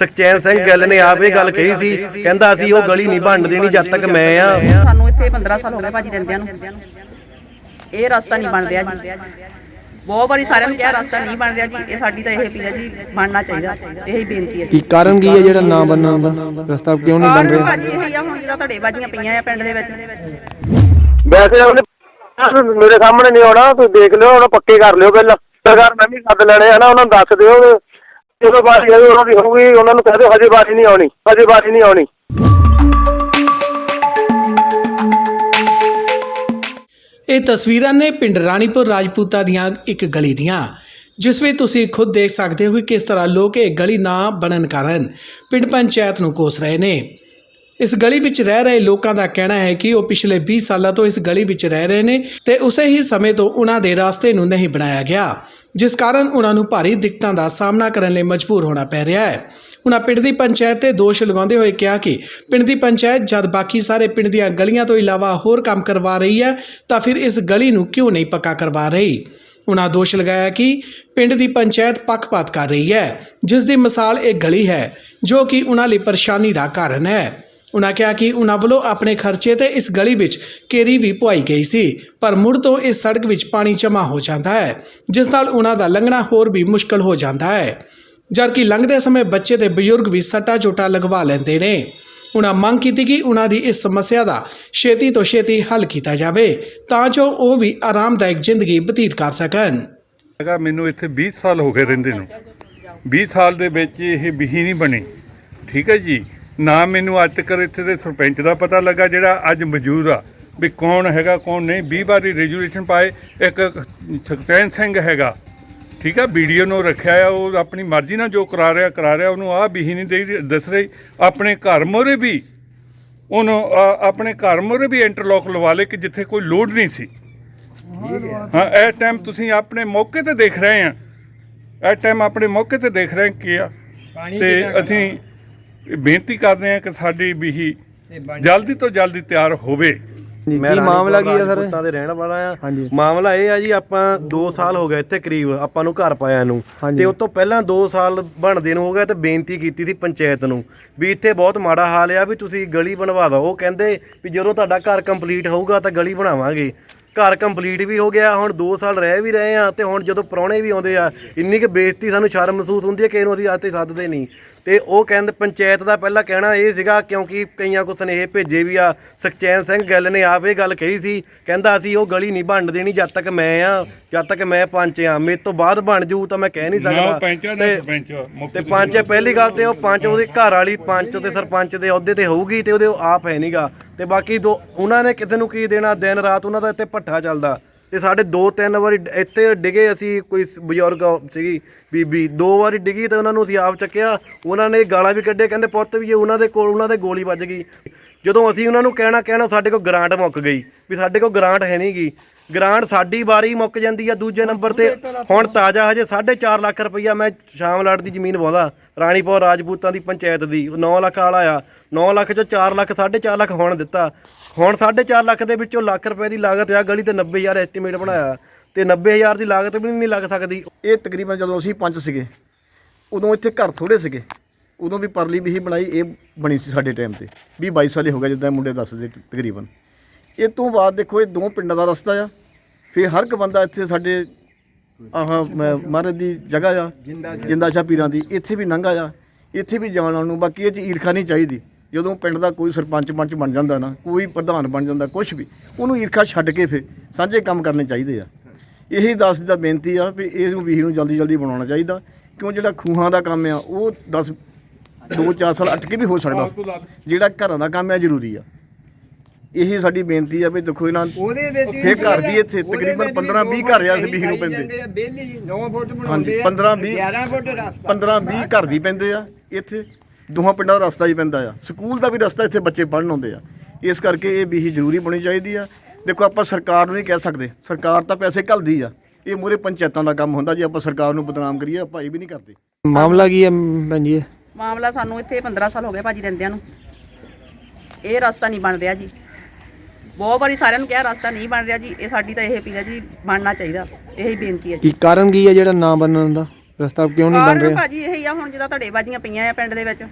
ਸੁਖਚੈਨ ਸਿੰਘ ਗਿੱਲ ਨੇ ਆਪ ਇਹ ਗੱਲ ਕਹੀ ਸੀ ਕਹਿੰਦਾ ਅਸੀਂ ਉਹ ਗਲੀ ਨਹੀਂ ਬਣਨ ਦੇਣੀ ਜਦ ਤੱਕ ਮੈਂ ਆ ਸਾਨੂੰ ਇੱਥੇ 15 ਸਾਲ ਹੋ ਗਏ ਭਾਜੀ ਰਹਿੰਦਿਆਂ ਨੂੰ। ਇਹ ਰਸਤਾ ਨਹੀਂ ਬਣ ਰਿਹਾ ਜੀ। ਬਹੁਤ ਵਾਰੀ ਸਾਰਿਆਂ ਨੂੰ ਕਿਹਾ ਰਸਤਾ ਨਹੀਂ ਬਣ ਰਿਹਾ ਜੀ। ਇਹ ਸਾਡੀ ਤਾਂ ਇਹ ਅਪੀਲ ਹੈ ਜੀ ਬਣਨਾ ਚਾਹੀਦਾ। ਇਹੀ ਬੇਨਤੀ ਹੈ ਕੀ ਕਾਰਨ ਕੀ ਹੈ ਜਿਹੜਾ ਨਾ ਬਣਨ ਦਾ ਰਸਤਾ ਕਿਉਂ ਨਹੀਂ ਬਣ ਰਿਹਾ? ਭਾਜੀ ਇਹ ਆ ਹੁਣ ਜਿਹੜਾ ਤੁਹਾਡੇ ਬਾਜੀਆਂ ਪਈਆਂ ਆ ਪਿੰਡ ਦੇ ਵਿੱਚ। ਵੈਸੇ ਉਹਨੇ ਮੇਰੇ ਸਾਹਮਣੇ ਨਹੀਂ ਆਉਣਾ ਤੁਸੀਂ ਦੇਖ ਲਿਓ ਉਹਨੂੰ ਪੱਕੇ ਕਰ ਲਿਓ ਪਹਿਲਾਂ। ਸਰਕਾਰ ਮੈਂ ਵੀ ਸੱਦ ਲੈਣੇ ਆ ਨਾ ਉਹਨਾਂ ਨੂੰ ਦੱਸ ਦਿਓ। ਜਦੋਂ ਵਾਰੀ ਆਈ, ਉਹਨਾਂ ਦੀ ਹੋਊਗੀ, ਉਹਨਾਂ ਨੂੰ ਕਹਿ ਦਿਓ, ਹਜੇ ਵਾਰੀ ਨਹੀਂ ਆਉਣੀ, ਹਜੇ ਵਾਰੀ ਨਹੀਂ ਆਉਣੀ। ਇਹ ਤਸਵੀਰਾਂ ਨੇ ਪਿੰਡ ਰਾਣੀਪੁਰ ਰਾਜਪੂਤਾ ਦੀਆਂ ਇੱਕ ਗਲੀ ਦੀਆਂ, ਜਿਸ ਵਿੱਚ ਤੁਸੀਂ ਖੁਦ ਦੇਖ ਸਕਦੇ ਹੋ ਕਿ ਕਿਸ ਤਰ੍ਹਾਂ ਲੋਕ ਇਹ ਗਲੀ ਨਾ ਬਣਨ ਕਾਰਨ ਪਿੰਡ ਪੰਚਾਇਤ ਨੂੰ ਕੋਸ ਰਹੇ ਨੇ। ਇਸ ਗਲੀ ਵਿੱਚ ਰਹਿ ਰਹੇ ਲੋਕਾਂ ਦਾ ਕਹਿਣਾ ਹੈ ਕਿ ਉਹ ਪਿਛਲੇ 20 ਸਾਲਾਂ ਤੋਂ ਇਸ ਗਲੀ ਵਿੱਚ ਰਹਿ ਰਹੇ ਨੇ ਤੇ ਉਸੇ ਹੀ ਸਮੇਂ ਤੋਂ ਉਹਨਾਂ ਦੇ ਰਸਤੇ ਨੂੰ ਨਹੀਂ ਬਣਾਇਆ ਗਿਆ, ਜਿਸ ਕਾਰਨ ਉਹਨਾਂ ਨੂੰ ਭਾਰੀ ਦਿੱਕਤਾਂ ਦਾ ਸਾਹਮਣਾ ਕਰਨ ਲਈ ਮਜਬੂਰ ਹੋਣਾ ਪੈ ਰਿਹਾ ਹੈ। ਉਹਨਾਂ ਪਿੰਡ ਦੀ ਪੰਚਾਇਤ ਤੇ ਦੋਸ਼ ਲਗਾਉਂਦੇ ਹੋਏ ਕਿਹਾ ਕਿ ਪਿੰਡ ਦੀ ਪੰਚਾਇਤ ਜਦ ਬਾਕੀ ਸਾਰੇ ਪਿੰਡ ਦੀਆਂ ਗਲੀਆਂ ਤੋਂ ਇਲਾਵਾ ਹੋਰ ਕੰਮ ਕਰਵਾ ਰਹੀ ਹੈ, ਤਾਂ ਫਿਰ ਇਸ ਗਲੀ ਨੂੰ ਕਿਉਂ ਨਹੀਂ ਪੱਕਾ ਕਰਵਾ ਰਹੀ? ਉਹਨਾਂ ਦੋਸ਼ ਲਗਾਇਆ ਕਿ ਪਿੰਡ ਦੀ ਪੰਚਾਇਤ ਪੱਖਪਾਤ ਕਰ ਰਹੀ ਹੈ, ਜਿਸ ਦੀ ਮਿਸਾਲ ਇਹ ਗਲੀ ਹੈ, ਜੋ ਕਿ ਉਹਨਾਂ ਲਈ ਪਰੇਸ਼ਾਨੀ ਦਾ ਕਾਰਨ ਹੈ। ਉਨ੍ਹਾਂ ਕਿਹਾ ਕਿ ਉਨ੍ਹਾਂ ਵੱਲੋਂ ਆਪਣੇ ਖਰਚੇ ਤੇ ਇਸ ਗਲੀ ਵਿੱਚ ਕੇਰੀ ਵੀ ਪਵਾਈ ਗਈ ਸੀ, ਪਰ ਮੁੜ ਤੋਂ ਇਸ ਸੜਕ ਵਿੱਚ ਪਾਣੀ ਜਮ੍ਹਾਂ ਹੋ ਜਾਂਦਾ ਹੈ, ਜਿਸ ਨਾਲ ਉਹਨਾਂ ਦਾ ਲੰਘਣਾ ਹੋਰ ਵੀ ਮੁਸ਼ਕਲ ਹੋ ਜਾਂਦਾ ਹੈ। ਜਦਕਿ ਲੰਘਦੇ ਸਮੇਂ ਬੱਚੇ ਤੇ ਬਜ਼ੁਰਗ ਵੀ ਸੱਟਾ ਚੋਟਾ ਲਗਵਾ ਲੈਂਦੇ ਨੇ। ਉਹਨਾਂ ਮੰਗ ਕੀਤੀ ਕਿ ਉਨ੍ਹਾਂ ਦੀ ਇਸ ਸਮੱਸਿਆ ਦਾ ਛੇਤੀ ਤੋਂ ਛੇਤੀ ਹੱਲ ਕੀਤਾ ਜਾਵੇ, ਤਾਂ ਜੋ ਉਹ ਵੀ ਆਰਾਮਦਾਇਕ ਜ਼ਿੰਦਗੀ ਬਤੀਤ ਕਰ ਸਕਣ। ਹੈਗਾ ਮੈਨੂੰ ਇੱਥੇ 20 ਸਾਲ ਹੋ ਗਏ ਰਹਿੰਦੇ ਨੂੰ। 20 ਸਾਲ ਦੇ ਵਿੱਚ ਇਹ ਬਿਹੀ ਨਹੀਂ ਬਣੀ। ਠੀਕ ਹੈ ਜੀ? ਨਾ ਮੈਨੂੰ ਅੱਜ ਤੱਕ ਇੱਥੇ ਦੇ ਸਰਪੰਚ ਦਾ ਪਤਾ ਲੱਗਾ ਜਿਹੜਾ ਅੱਜ ਮੌਜੂਦ ਆ ਵੀ ਕੌਣ ਹੈਗਾ ਕੌਣ ਨਹੀਂ। 20 ਵਾਰੀ ਰੈਜੂਲੇਸ਼ਨ ਪਾਏ ਇੱਕ ਸੁਖਚੈਨ ਸਿੰਘ ਹੈਗਾ ਠੀਕ ਆ ਵੀਡੀਓ ਨੂੰ ਰੱਖਿਆ ਆ ਉਹ ਆਪਣੀ ਮਰਜ਼ੀ ਨਾਲ ਜੋ ਕਰਾ ਰਿਹਾ ਕਰਾ ਰਿਹਾ ਉਹਨੂੰ ਆ ਬਿਹੀ ਨਹੀਂ ਦੇ ਦੱਸ ਰਹੀ। ਆਪਣੇ ਘਰ ਮੋਰੇ ਵੀ ਉਹਨੂੰ ਆਪਣੇ ਘਰ ਮੋਰੇ ਵੀ ਇੰਟਰਲੌਕ ਲਵਾ ਲੇ ਕਿ ਜਿੱਥੇ ਕੋਈ ਲੋਡ ਨਹੀਂ ਸੀ। ਹਾਂ ਇਸ ਟਾਈਮ ਤੁਸੀਂ ਆਪਣੇ ਮੌਕੇ ਤੇ ਦੇਖ ਰਹੇ ਆ। ਇਸ ਟਾਈਮ ਆਪਣੇ ਮੌਕੇ ਤੇ ਦੇਖ ਰਹੇ ਕੀ ਆ। ਤੇ ਅਸੀਂ ਬੇਨਤੀ ਕਰਦੇ ਆ ਕਿ ਸਾਡੀ ਵੀ ਜਲਦੀ ਤੋਂ ਜਲਦੀ ਤਿਆਰ ਹੋਵੇ। ਕੀ ਮਾਮਲਾ ਕੀ ਹੈ ਸਰ? ਰਾਜਪੂਤਾਂ ਦੇ ਰਹਿਣ ਵਾਲਾ ਆ। ਮਾਮਲਾ ਇਹ ਆ ਜੀ ਆਪਾਂ 2 ਸਾਲ ਹੋ ਗਏ ਇੱਥੇ ਕਰੀਬ ਆਪਾਂ ਨੂੰ ਘਰ ਪਾਇਆ ਨੂੰ। ਤੇ ਉਸ ਤੋਂ ਪਹਿਲਾਂ 2 ਸਾਲ ਬਣਦੇ ਨੂੰ ਹੋ ਗਿਆ ਤੇ ਬੇਨਤੀ ਕੀਤੀ ਸੀ ਪੰਚਾਇਤ ਨੂੰ ਵੀ ਇੱਥੇ ਬਹੁਤ ਮਾੜਾ ਹਾਲ ਆ ਵੀ ਤੁਸੀਂ ਗਲੀ ਬਣਵਾ ਦਿਓ। ਉਹ ਕਹਿੰਦੇ ਵੀ ਜਦੋਂ ਤੁਹਾਡਾ ਘਰ ਕੰਪਲੀਟ ਹੋਊਗਾ ਤਾਂ ਗਲੀ ਬਣਾਵਾਂਗੇ। ਘਰ ਕੰਪਲੀਟ ਵੀ ਹੋ ਗਿਆ ਹੁਣ 2 ਸਾਲ ਰਹਿ ਵੀ ਰਹੇ ਆ ਤੇ ਹੁਣ ਜਦੋਂ ਪ੍ਰਾਹੁਣੇ ਵੀ ਆਉਂਦੇ ਆ ਇੰਨੀ ਕਿ ਬੇਇੱਜ਼ਤੀ ਸਾਨੂੰ ਸ਼ਰਮ ਮਹਿਸੂਸ ਹੁੰਦੀ ਹੈ ਕਿ ਇਹਨੂੰ ਅਸੀਂ ਅੱਜ ਤੇ ਸੱਦਦੇ ਨਹੀਂ। ਤੇ ਉਹ ਕਹਿੰਦੇ ਪੰਚਾਇਤ ਦਾ ਪਹਿਲਾਂ ਕਹਿਣਾ ਇਹ ਸੀਗਾ ਕਿਉਂਕਿ ਕਈਆਂ ਕੋ ਸੁਨੇਹੇ ਭੇਜੇ ਵੀ ਆ। ਸੁਖਚੈਨ ਸਿੰਘ ਗਿੱਲ ਨੇ ਆਪ ਇਹ ਗੱਲ ਕਹੀ ਸੀ ਕਹਿੰਦਾ ਅਸੀਂ ਉਹ ਗਲੀ ਨਹੀਂ ਬਣਨ ਦੇਣੀ ਜਦ ਤੱਕ ਮੈਂ ਆ ਜਦ ਤੱਕ ਮੈਂ ਪੰਚ ਆ। ਮੇਰੇ ਤੋਂ ਬਾਅਦ ਬਣ ਜੂ ਤਾਂ ਮੈਂ ਕਹਿ ਨਹੀਂ ਸਕਦਾ। ਤੇ- ਪੰਚ ਪਹਿਲੀ ਗੱਲ ਤੇ ਉਹ ਪੰਚ ਉਹਦੇ ਘਰ ਵਾਲੀ ਪੰਚ ਤੇ ਸਰਪੰਚ ਦੇ ਅਹੁਦੇ ਤੇ ਹੋਊਗੀ ਤੇ ਉਹਦੇ ਉਹ ਆਪ ਹੈ ਨਹੀਂਗਾ ਤੇ ਬਾਕੀ ਦੋ ਉਹਨਾਂ ਨੇ ਕਿਸੇ ਨੂੰ ਕੀ ਦੇਣਾ? ਦਿਨ ਰਾਤ ਉਹਨਾਂ ਦਾ ਇੱਥੇ ਭੱਠਾ ਚੱਲਦਾ। ਤੇ ਸਾਡੇ ਦੋ ਤਿੰਨ ਵਾਰੀ ਇੱਥੇ ਡਿਗੇ ਅਸੀਂ ਕੋਈ ਬਜ਼ੁਰਗ ਸੀਗੀ ਬੀਬੀ ਦੋ ਵਾਰੀ ਡਿੱਗੀ ਤੇ ਉਹਨਾਂ ਨੂੰ ਅਸੀਂ ਆਪ ਚੱਕਿਆ। ਉਹਨਾਂ ਨੇ ਗਾਲਾਂ ਵੀ ਕੱਢੇ ਕਹਿੰਦੇ, ਪੁੱਤ ਵੀ ਜੇ ਉਹਨਾਂ ਦੇ ਕੋਲ, ਉਹਨਾਂ ਦੇ ਗੋਲੀ ਵੱਜ ਗਈ। ਜਦੋਂ ਅਸੀਂ ਉਹਨਾਂ ਨੂੰ ਕਹਿਣਾ ਕਹਿਣਾ ਸਾਡੇ ਕੋਲ ਗ੍ਰਾਂਟ ਮੁੱਕ ਗਈ, ਵੀ ਸਾਡੇ ਕੋਲ ਗ੍ਰਾਂਟ ਹੈ ਨਹੀਂਗੀ ਗ੍ਰਾਂਟ ਸਾਡੀ ਵਾਰੀ ਮੁੱਕ ਜਾਂਦੀ ਆ ਦੂਜੇ ਨੰਬਰ ਤੇ। ਹੁਣ ਤਾਜ਼ਾ ਹਜੇ 4.5 ਲੱਖ ਰੁਪਈਆ ਮੈਂ ਸ਼ਾਮ ਲਾਟ ਦੀ ਜ਼ਮੀਨ ਵਾਉਂਦਾ ਰਾਣੀਪੁਰ ਰਾਜਪੂਤਾਂ ਦੀ ਪੰਚਾਇਤ ਦੀ। 9 ਲੱਖ ਵਾਲਾ ਆ। 9 ਲੱਖ ਚੋਂ 4 ਲੱਖ 4.5 ਲੱਖ ਹੁਣ ਦਿੱਤਾ। ਹੁਣ 4.5 ਲੱਖ ਦੇ ਵਿੱਚੋਂ ਲੱਖ ਰੁਪਏ ਦੀ ਲਾਗਤ ਆ। ਗਲੀ ਤੇ 90000 ਐਸਟੀਮੇਟ ਬਣਾਇਆ। ਤੇ 90000 ਦੀ ਲਾਗਤ ਵੀ ਨਹੀਂ ਲੱਗ ਸਕਦੀ। ਇਹ ਤਕਰੀਬਨ ਜਦੋਂ ਅਸੀਂ ਪੰਜ ਸੀਗੇ ਉਦੋਂ ਇੱਥੇ ਘਰ ਥੋੜੇ ਸੀਗੇ। ਉਦੋਂ ਵੀ ਪਰਲੀ ਵੀ ਹੀ ਬਣਾਈ ਇਹ ਬਣੀ ਸੀ ਸਾਡੇ ਟਾਈਮ ਤੇ। 20 22 ਸਾਲੇ ਹੋ ਗਏ ਜਿੱਦਾਂ ਮੁੰਡੇ ਦੱਸਦੇ ਤਕਰੀਬਨ। ਇਹ ਤੋਂ ਬਾਅਦ ਦੇਖੋ ਇਹ ਦੋ ਪਿੰਡਾਂ ਦਾ ਰਸਤਾ ਆ। ਫਿਰ ਹਰ ਇੱਕ ਬੰਦਾ ਇੱਥੇ ਸਾਡੇ ਆਹ ਮ- ਮਹਾਰਾਜ ਦੀ ਜਗ੍ਹਾ ਆ ਜਿੰਦਾ ਸ਼ਾਹ ਪੀਰਾਂ ਦੀ ਇੱਥੇ ਵੀ ਨੰਗਾ ਆ ਇੱਥੇ ਵੀ ਜਾਣ ਆਉਣ ਨੂੰ ਬਾਕੀ ਇਹ ਚ ਈਰਖਾ ਨਹੀਂ ਚਾਹੀਦੀ। ਜਦੋਂ ਪਿੰਡ ਦਾ ਕੋਈ ਸਰਪੰਚ ਪੰਚ ਬਣ ਜਾਂਦਾ ਨਾ ਕੋਈ ਪ੍ਰਧਾਨ ਬਣ ਜਾਂਦਾ ਕੁਝ ਵੀ ਉਹਨੂੰ ਈਰਖਾ ਛੱਡ ਕੇ ਫਿਰ ਸਾਂਝੇ ਕੰਮ ਕਰਨੇ ਚਾਹੀਦੇ ਆ। ਇਹੀ ਦੱਸ ਦਾ ਬੇਨਤੀ ਆ ਵੀ ਇਸ ਨੂੰ ਵੀਹ ਨੂੰ ਜਲਦੀ ਜਲਦੀ ਬਣਾਉਣਾ ਚਾਹੀਦਾ ਕਿਉਂ ਜਿਹੜਾ ਖੂਹਾਂ ਦਾ ਕੰਮ ਆ ਉਹ 10 ਦੋ ਚਾਰ ਸਾਲ ਅਟਕੇ ਵੀ ਹੋ ਸਕਦਾ। ਜਿਹੜਾ ਘਰਾਂ ਦਾ ਕੰਮ ਆ ਜ਼ਰੂਰੀ ਆ। ਇਹੀ ਸਾਡੀ ਬੇਨਤੀ ਆ ਵੀ ਦੇਖੋ ਇਹਨਾਂ ਫੇਰ ਘਰ ਵੀ ਇੱਥੇ ਤਕਰੀਬਨ 15 20 ਘਰ ਆ ਇਸ ਵੀਹ ਨੂੰ ਪੈਂਦੇ। ਹਾਂਜੀ 15 20 15 20 ਘਰ ਵੀ ਪੈਂਦੇ ਆ ਇੱਥੇ ਦੋਹਾਂ ਪਿੰਡਾਂ ਦਾ ਰਸਤਾ ਹੀ ਪੈਂਦਾ ਆ। ਸਕੂਲ ਦਾ ਵੀ ਰਸਤਾ ਇੱਥੇ ਬੱਚੇ ਪੜ੍ਹਨ ਆਉਂਦੇ ਆ। ਇਸ ਕਰਕੇ ਇਹ ਵੀਹੀ ਜ਼ਰੂਰੀ ਬਣੀ ਚਾਹੀਦੀ ਆ। ਦੇਖੋ ਆਪਾਂ ਸਰਕਾਰ ਨੂੰ ਨਹੀਂ ਕਹਿ ਸਕਦੇ। ਸਰਕਾਰ ਤਾਂ ਪੈਸੇ ਘੱਲਦੀ ਆ। ਇਹ ਮੂਰੇ ਪੰਚਾਇਤਾਂ ਦਾ ਕੰਮ ਹੁੰਦਾ ਜੇ ਆਪਾਂ ਸਰਕਾਰ ਨੂੰ ਬਦਨਾਮ ਕਰੀਏ ਆਪਾਂ ਇਹ ਵੀ ਨਹੀਂ ਕਰਦੇ। ਮਾਮਲਾ ਕੀ ਹੈ ਭੈਣ ਜੀ? ਇਹ? ਮਾਮਲਾ ਸਾਨੂੰ ਇੱਥੇ 15 ਸਾਲ ਹੋ ਗਏ ਭਾਜੀ ਰਹਿੰਦਿਆਂ ਨੂੰ। ਇਹ ਰਸਤਾ ਨਹੀਂ ਬਣ ਰਿਹਾ ਜੀ। ਬਹੁਤ ਵਾਰੀ ਸਾਰਿਆਂ ਨੂੰ ਕਿਹਾ ਰਸਤਾ ਨਹੀਂ ਬਣ ਰਿਹਾ ਜੀ ਇਹ ਸਾਡੀ ਤਾਂ ਇਹ ਅਪੀਲ ਹੈ ਜੀ ਬਣਨਾ ਚਾਹੀਦਾ ਇਹੀ ਬੇਨਤੀ ਹੈ ਜੀ। ਕੀ ਕਾਰਨ ਕੀ ਹੈ ਜਿਹੜਾ ਨਾ ਬਣਨ ਦਾ? ਰਸਤਾ ਕਿਉਂ ਨਹੀਂ ਬਣ ਕਾਰਨ ਰਿਹਾ? ਭਾਜੀ ਇਹੀ ਆ ਹੁਣ ਜਿਹਦਾ ਧੜੇ ਬਾਜੀਆਂ ਪਈਆਂ ਆ ਪਿੰਡ ਦੇ ਵਿੱਚ।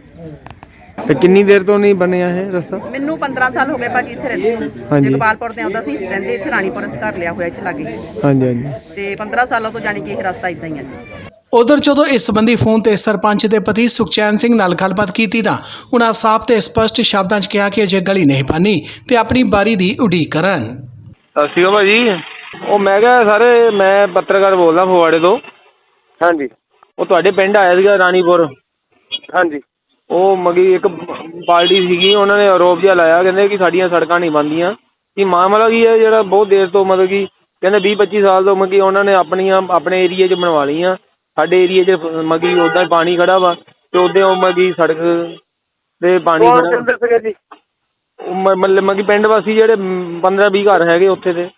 ਤੇ ਕਿੰਨੀ ਦੇਰ ਤੋਂ ਨਹੀਂ ਬਣਿਆ ਇਹ ਰਸਤਾ? ਮੈਨੂੰ 15 ਸਾਲ ਹੋ ਗਏ ਭਾਜੀ ਇੱਥੇ ਰਹਿੰਦੇ ਨੂੰ। ਹਾਂਜੀ। ਜਗਪਾਲਪੁਰ ਤੇ ਆਉਂਦਾ ਸੀ ਰਹਿੰਦੇ ਇੱਥੇ ਰਾਣੀਪੁਰ ਅਸੀਂ ਘਰ ਲਿਆ ਹੋਇਆ ਇੱਥੇ ਲਾਗੇ। ਹਾਂਜੀ ਹਾਂਜੀ। ਤੇ 15 ਸਾਲਾਂ ਤੋਂ ਜਾਣੀ ਕਿ ਇਹ ਰਸਤਾ ਇਦਾਂ ਹੀ ਆ ਜੀ। ਉਧਰ ਜਦੋਂ ਇਸ ਸੰਬੰਧੀ ਫੋਨ ਤੇ ਸਰਪੰਚ ਦੇ ਪਤੀ ਸੁਖਚੈਨ ਸਿੰਘ ਨਾਲ ਗੱਲਬਾਤ ਕੀਤੀ ਤਾਂ ਉਹਨਾਂ ਸਾਫ਼ ਤੇ ਸਪਸ਼ਟ ਸ਼ਬਦਾਂ 'ਚ ਕਿਹਾ ਕਿ ਅਜੇ ਗਲੀ ਨਹੀਂ ਬਣੀ ਤੇ ਆਪਣੀ ਬਾਰੀ ਦੀ ਉਡੀਕ ਕਰਨ ਸਤਿ ਸ਼੍ਰੀ ਅਕਾਲ ਭਾਜੀ। ਉਹ ਮੈਂ ਕਿਹਾ ਸਰ ਮੈਂ ਪੱਤਰਕਾਰ ਬੋਲਦਾ ਫਗਵਾੜੇ ਤੋਂ। ਹਾਂਜੀ। ਉਹ ਤੁਹਾਡੇ ਪਿੰਡ ਆਇਆ ਸੀਗਾ ਰਾਣੀਪੁਰ। ਹਾਂਜੀ। ਉਹ ਮਗੀ ਇੱਕ ਪਾਰਟੀ ਸੀਗੀ ਉਹਨਾਂ ਨੇ ਆਰੋਪ ਜਿਹਾ ਲਾਇਆ ਕਹਿੰਦੇ ਕਿ ਸਾਡੀਆਂ ਸੜਕਾਂ ਨਹੀਂ ਬਣਦੀਆਂ। ਕੀ ਮਾਮਲਾ ਕੀ ਹੈ ਜਿਹੜਾ ਬਹੁਤ ਦੇਰ ਤੋਂ ਮਤਲਬ ਕਿ ਕਹਿੰਦੇ 20 25 ਸਾਲ ਤੋਂ ਮਗੀ ਉਹਨਾਂ ਨੇ ਆਪਣੀਆਂ ਆਪਣੇ ਏਰੀਏ 'ਚ ਬਣਵਾ ਲਈਆਂ। ਸਾਡੇ ਏਰੀਏ 'ਚ ਮਗੀ ਉਦਾਂ ਹੀ ਪਾਣੀ ਖੜਾ ਵਾ ਤੇ ਉਹਦੇ ਉਹ ਮਗੀ ਸੜਕ ਤੇ ਪਾਣੀ ਕੌਣ ਖੜਾ। ਜੀ? ਮਤਲਬ ਮਗੀ ਪਿੰਡ ਵਾਸੀ ਜਿਹੜੇ 15 20 ਘਰ ਹੈਗੇ ਉੱਥੇ ਦੇ।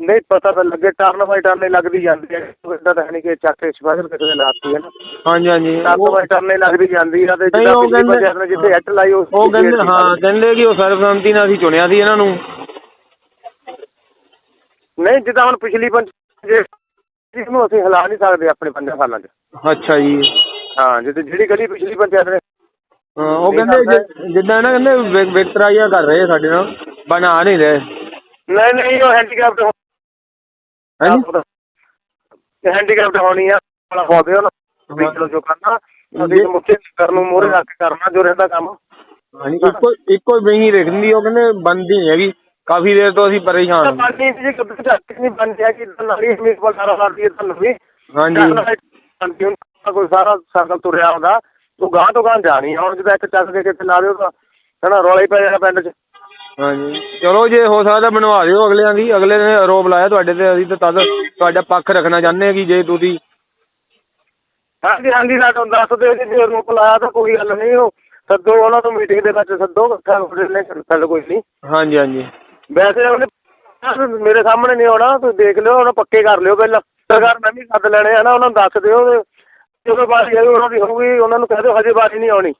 ਨਹੀਂ ਪਤਾ ਤਾਂ ਲੱਗੇ ਟਰਨ ਬਾਈ ਟਰਨ ਲੱਗਦੀ ਜਾਂਦੀ ਹੈ। ਇਦਾਂ ਤਾਂ ਹੈ ਨਹੀਂ ਕਿ ਚੱਕ ਕੇ ਸਪੈਸ਼ਲ ਕਿਸੇ ਨੇ ਲਾਤੀ ਹੈ ਨਾ। ਹਾਂਜੀ ਹਾਂਜੀ। ਟਰਨ ਬਾਈ ਟਰਨ ਲੱਗਦੀ ਜਾਂਦੀ ਆ ਤੇ ਨਹੀਂ, ਜਿੱਦਾਂ ਉਹ ਪਿਛਲੀ ਕਹਿੰਦੇ- ਜਿੱਥੇ ਐਟ ਲਾਈ ਉਸ ਉਹ ਕਹਿੰਦੇ ਹਾਂ ਕਹਿੰਦੇ ਕਿ ਉਹ ਸਰਬਸੰਮਤੀ ਨਾਲ ਅਸੀਂ ਚੁਣਿਆ ਸੀ ਇਹਨਾਂ ਨੂੰ। ਨਹੀਂ ਜਿੱਦਾਂ ਹੁਣ ਪਿਛਲੀ ਪੰਚਾਇਤ ਜਿਹਨੂੰ ਅਸੀਂ ਹਿਲਾ ਨਹੀਂ ਸਕਦੇ ਆਪਣੇ ਪੰਜਾਂ ਸਾਲਾਂ 'ਚ। ਅੱਛਾ ਜੀ। ਹਾਂ ਜਿੱਦ ਜਿਹੜੀ ਗਲੀ ਪਿਛਲੀ ਪੰਚਾਇਤ ਨੇ ਹਾਂ, ਉਹ ਕਹਿੰਦੇ ਜਿ- ਜਿੱਦਾਂ ਨਾ ਕਹਿੰਦੇ ਵਿ- ਵਿਤਕਰਾਈਆਂ ਕਰ ਰਹੇ ਸਾਡੇ ਨਾਲ ਬਣਾ ਨਹੀਂ ਰਹੇ। ਨਹੀਂ ਨਹੀਂ ਉਹ ਹੈਂਡੀਕੈਪਟ ਹਾਂਜੀ ਹੈਂਡੀਕੈਪਟ ਹੋਣੀ ਆ ਵਾਲਾ ਹੋਦੇ ਉਹਨਾਂ ਵੀ ਜੋ ਕਰਨਾ ਅਸੀਂ ਮੁੱਕੇ ਕਰਨ ਨੂੰ ਮੋਰੇ ਰੱਖ ਕੇ ਕਰਨਾ ਜੋ ਰਹਿੰਦਾ ਕੰਮ। ਹਾਂਜੀ ਇੱਕੋ ਇੱਕੋ ਵਿੰਗੀ ਰੱਖਦੀ ਉਹ ਕਹਿੰਦੇ ਬੰਦੀ ਨਹੀਂ ਹੈਗੀ। ਕਾਫੀ ਦੇਰ ਤੋਂ ਅਸੀਂ ਪਰੇਸ਼ਾਨ ਹਾਂ। ਪਾਣੀ ਜੀ ਕਦੇ ਤੱਕ ਨਹੀਂ ਬਣ ਗਿਆ ਕਿ ਨਾਲੀ ਹਮੀਰ ਕੋਲ ਸਾਰਾ ਸਾਡੀ ਹੈ ਤੁਹਾਨੂੰ ਵੀ ਹਾਂਜੀ। ਕੋਈ ਸਾਰਾ ਸਰਕਲ ਤੁਰਿਆ ਹੁੰਦਾ। ਤੂੰ ਗਾਂ ਤੋਂ ਗਾਂ ਜਾਣੀ ਆ। ਹੁਣ ਜਦੋਂ ਇੱਕ ਚੱਕ ਕੇ ਕਿੱਥੇ ਲਾ ਦਿਓ ਤਾਂ ਹਨਾ ਰੌਲਾ ਹੀ ਪੈ ਜਾਣਾ ਪਿੰਡ 'ਚ। ਹਾਂਜੀ। ਚਲੋ ਜੇ ਹੋ ਸਕਦਾ ਬਣਵਾ ਦਿਓ ਅਗਲਿਆਂ ਦੀ। ਅਗਲੇ ਨੇ ਆਰੋਪ ਲਾਇਆ ਤੁਹਾਡੇ ਤੇ ਅਸੀਂ ਤਾਂ ਤਦ ਤੁਹਾਡਾ ਪੱਖ ਰੱਖਣਾ ਚਾਹੁੰਦੇ ਹਾਂ ਕਿ ਜੇ ਤੁਸੀਂ ਹਾਂਜੀ ਹਾਂਜੀ ਨਾ ਤੁਹਾਨੂੰ ਦੱਸ ਦਿਓ ਜੀ ਜੇ ਰੂਪ ਲਾਇਆ ਤਾਂ ਕੋਈ ਗੱਲ ਨਹੀਂ। ਉਹ ਸੱਦੋ ਉਹਨਾਂ ਨੂੰ ਮੀਟਿੰਗ ਦੇ ਵਿੱਚ ਸੱਦੋ। ਇਕੱਠਾ ਹੋ ਜਣੇ ਚੱਲ ਕੋਈ ਨਹੀਂ। ਹਾਂਜੀ ਹਾਂਜੀ। ਵੈਸੇ ਉਹਨੇ ਮੇਰੇ ਸਾਹਮਣੇ ਨਹੀਂ ਆਉਣਾ, ਤੁਸੀਂ ਦੇਖ ਲਿਓ, ਉਹਨਾਂ ਪੱਕੇ ਕਰ ਲਿਓ ਪਹਿਲਾਂ। ਸਰਕਾਰ ਮੈਂ ਵੀ ਸੱਦ ਲੈਣੇ ਆ ਨਾ, ਉਹਨਾਂ ਨੂੰ ਦੱਸ ਦਿਓ ਜਦੋਂ ਬਾਰੀ ਆਈ, ਉਹਨਾਂ ਦੀ ਹੋਊਗੀ, ਉਹਨਾਂ ਨੂੰ ਕਹਿ ਦਿਓ ਹਜੇ ਬਾਰੀ ਨਹੀਂ ਆਉਣੀ।